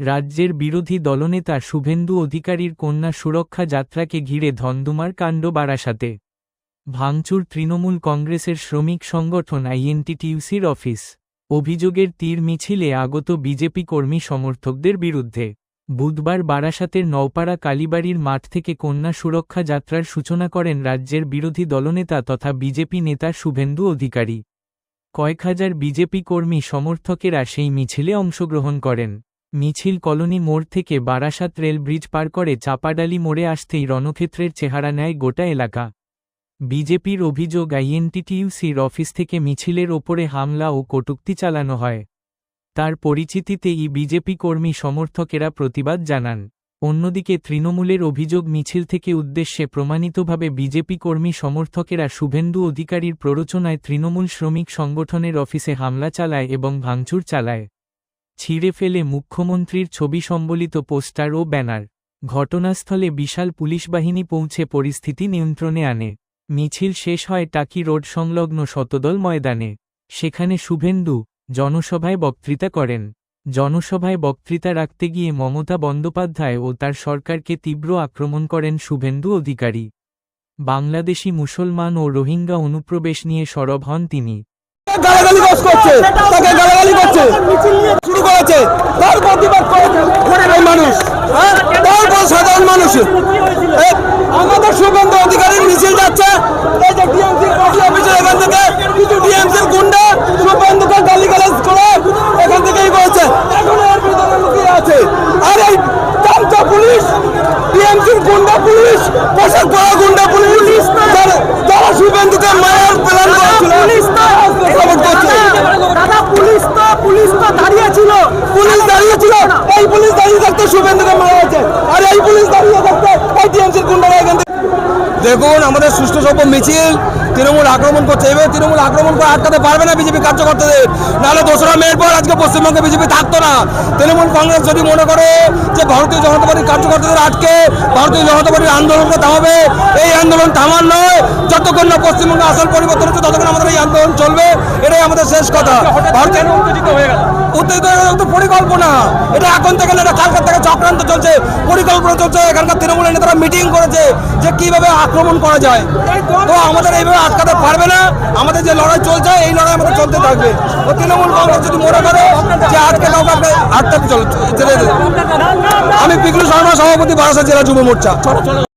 রাজ্যের বিরোধী দলনেতা শুভেন্দু অধিকারীর কন্যা সুরক্ষা যাত্রাকে ঘিরে ধন্দুমার কাণ্ড বারাসাতে। ভাঙচুর তৃণমূল কংগ্রেসের শ্রমিক সংগঠন আইএনটিটিউসির অফিস। অভিযোগের তীর মিছিলে আগত বিজেপি কর্মী সমর্থকদের বিরুদ্ধে। বুধবার বারাসাতের নওপাড়া কালীবাড়ির মাঠ থেকে কন্যা সুরক্ষা যাত্রার সূচনা করেন রাজ্যের বিরোধী দলনেতা তথা বিজেপি নেতা শুভেন্দু অধিকারী। কয়েক হাজার বিজেপি কর্মী সমর্থকেরা সেই মিছিলে অংশগ্রহণ করেন। মিছিল কলোনি মোড় থেকে বারাসাত রেল ব্রিজ পার করে চাপাডালি মোড়ে আসতেই রণক্ষেত্রের চেহারা নেয় গোটা এলাকা। বিজেপির অভিযোগ, আইএনটিটিউসির অফিস থেকে মিছিলের ওপরে হামলা ও কটূক্তি চালানো হয়। তার পরিচিতিতেই বিজেপি কর্মী সমর্থকেরা প্রতিবাদ জানান। অন্যদিকে তৃণমূলের অভিযোগ, মিছিল থেকে উদ্দেশ্যে প্রমাণিতভাবে বিজেপি কর্মী সমর্থকেরা শুভেন্দু অধিকারীর প্ররোচনায় তৃণমূল শ্রমিক সংগঠনের অফিসে হামলা চালায় এবং ভাঙচুর চালায়। ছিঁড়ে ফেলে মুখ্যমন্ত্রীর ছবি সম্বলিত পোস্টার ও ব্যানার। ঘটনাস্থলে বিশাল পুলিশ বাহিনী পৌঁছে পরিস্থিতি নিয়ন্ত্রণে আনে। মিছিল শেষ হয় টাকি রোড সংলগ্ন শতদল ময়দানে। সেখানে শুভেন্দু জনসভায় বক্তৃতা করেন। জনসভায় বক্তৃতা রাখতে গিয়ে মমতা বন্দ্যোপাধ্যায় ও তার সরকারকে তীব্র আক্রমণ করেন শুভেন্দু অধিকারী। বাংলাদেশি মুসলমান ও রোহিঙ্গা অনুপ্রবেশ নিয়ে সরব হন তিনি। গালাগালি বাস করছে। তাকে গালাগালি করছে। শুরু করেছে। তার প্রতিবাদ করেছে মানুষ। হ্যাঁ? তারপর সাধারণ মানুষ। আমাদের সুগন্ধ অধিকারীর মিছিল যাচ্ছে। এই যে টিএমসি পার্টি অফিসের এখান থেকে কিছু গুন্ডা করে এখান করেছে এখন এর ভিতরে লুকিয়ে আছে। আর এই পুলিশ টিএমসির গুন্ডা পুলিশ পোশাক পরা গুন্ডা পুলিশ পুলিশ তো দাঁড়িয়ে ছিল। পুলিশ দাঁড়িয়ে ছিল। এই পুলিশ দাঁড়িয়ে থাকতে শুভেন্দুকে মারা হয়েছে আর এই পুলিশ দাঁড়িয়ে থাকতে এই টিএমসির গুন্ডারা এখান থেকে দেখুন, আমাদের সুষ্ঠু সভ্য মিছিল, তৃণমূল আক্রমণ করছে। এবার তৃণমূল আক্রমণ করে আটকাতে পারবে না বিজেপি কার্যকর্তাদের। নাহলে দোসরা মেয়ের পর আজকে পশ্চিমবঙ্গে বিজেপি থাকতো না। তৃণমূল কংগ্রেস যদি মনে করে যে ভারতীয় জনতা পার্টির কার্যকর্তাদের আটকে, ভারতীয় জনতা পার্টির আন্দোলনকে থামাবে, এই আন্দোলন থামার নয়। যতক্ষণ না পশ্চিমবঙ্গে আসল পরিবর্তন হচ্ছে, ততক্ষণ আমাদের এই আন্দোলন চলবে। এটাই আমাদের শেষ কথা। উত্তেজিত হয়ে গেল। তো পরিকল্পনা। এটা এখন থেকে না, এটা কালকার থেকে চক্রান্ত চলছে। পরিকল্পনা চলছে। এখানকার তৃণমূলের নেতারা মিটিং করেছে যে কীভাবে আক্রমণ করা যায়। তো আমাদের এইভাবে আটকাতে পারবে না। আমাদের যে লড়াই চলছে, এই লড়াই আমাদের চলতে থাকবে। ও তৃণমূল কংগ্রেস যদি মনে করে যে আজকে কাউকে আপনি আটকাতে চলে আমি পিকলু শর্মা, সভাপতি বারাসা জেলা যুব মোর্চা।